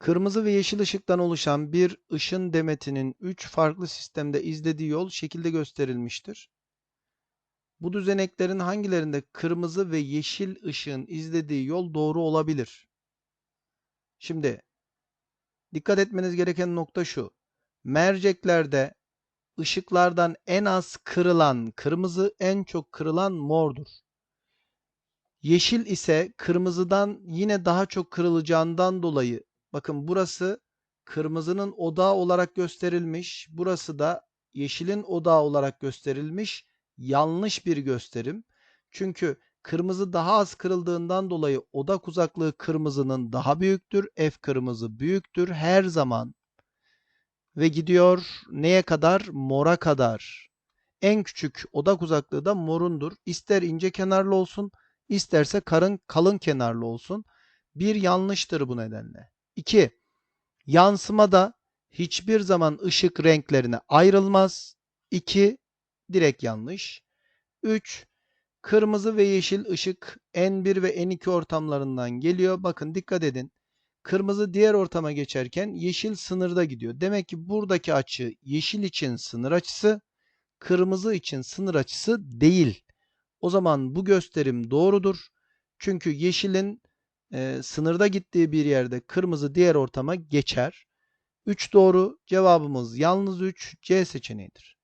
Kırmızı ve yeşil ışıktan oluşan bir ışın demetinin 3 farklı sistemde izlediği yol şekilde gösterilmiştir. Bu düzeneklerin hangilerinde kırmızı ve yeşil ışığın izlediği yol doğru olabilir? Şimdi dikkat etmeniz gereken nokta şu. Merceklerde ışıklardan en az kırılan kırmızı, en çok kırılan mordur. Yeşil ise kırmızıdan yine daha çok kırılacağından dolayı bakın burası kırmızının odağı olarak gösterilmiş. Burası da yeşilin odağı olarak gösterilmiş. Yanlış bir gösterim. Çünkü kırmızı daha az kırıldığından dolayı odak uzaklığı kırmızının daha büyüktür. F kırmızı büyüktür her zaman. Ve gidiyor neye kadar? Mora kadar. En küçük odak uzaklığı da morundur. İster ince kenarlı olsun, isterse karın kalın kenarlı olsun. Bir yanlıştır bu nedenle. 2. Yansımada hiçbir zaman ışık renklerine ayrılmaz. 2. Direkt yanlış. 3. Kırmızı ve yeşil ışık N1 ve N2 ortamlarından geliyor. Bakın dikkat edin. Kırmızı diğer ortama geçerken yeşil sınırda gidiyor. Demek ki buradaki açı yeşil için sınır açısı, kırmızı için sınır açısı değil. O zaman bu gösterim doğrudur. Çünkü yeşilin e, sınırda gittiği bir yerde kırmızı diğer ortama geçer. 3 doğru. Cevabımız yalnız 3 C seçeneğidir.